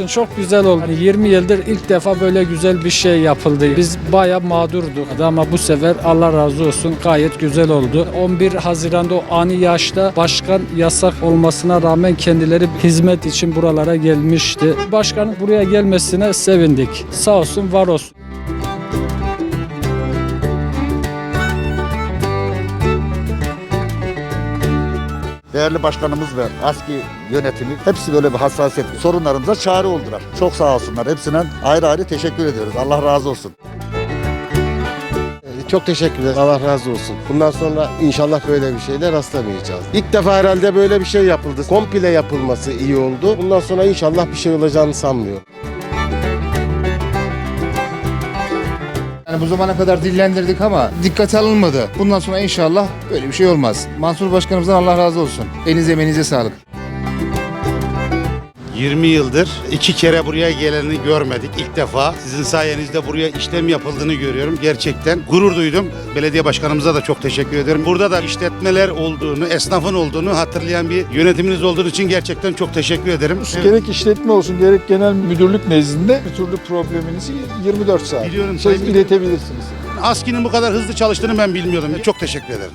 olsun çok güzel oldu. Yani 20 yıldır ilk defa böyle güzel bir şey yapıldı. Biz bayağı mağdurduk ama bu sefer Allah razı olsun gayet güzel oldu. 11 Haziran'da o ani yaşta başkan yasak olmasına rağmen kendileri hizmet için buralara gelmişti. Başkanın buraya gelmesine sevindik. Sağ olsun var olsun. Değerli başkanımız ve ASKİ yönetimi hepsi böyle bir hassasiyet. Sorunlarımıza çare oldular. Çok sağ olsunlar. Hepsine ayrı ayrı teşekkür ediyoruz. Allah razı olsun. Çok teşekkür ederim. Allah razı olsun. Bundan sonra inşallah böyle bir şeyle rastlamayacağız. İlk defa herhalde böyle bir şey yapıldı. Komple yapılması iyi oldu. Bundan sonra inşallah bir şey olacağını sanmıyorum. Yani bu zamana kadar dillendirdik ama dikkate alınmadı. Bundan sonra inşallah böyle bir şey olmaz. Mansur Başkanımızdan Allah razı olsun. Elinize emeğinize sağlık. 20 yıldır iki kere buraya geleni görmedik. İlk defa sizin sayenizde buraya işlem yapıldığını görüyorum. Gerçekten gurur duydum. Belediye başkanımıza da çok teşekkür ederim. Burada da işletmeler olduğunu, esnafın olduğunu hatırlayan bir yönetiminiz olduğu için gerçekten çok teşekkür ederim. Gerek işletme olsun gerek genel müdürlük nezdinde bir türlü probleminizi 24 saat Biliyorum, şey sayın- iletebilirsiniz. ASKİ'nin bu kadar hızlı çalıştığını ben bilmiyordum. Çok teşekkür ederim.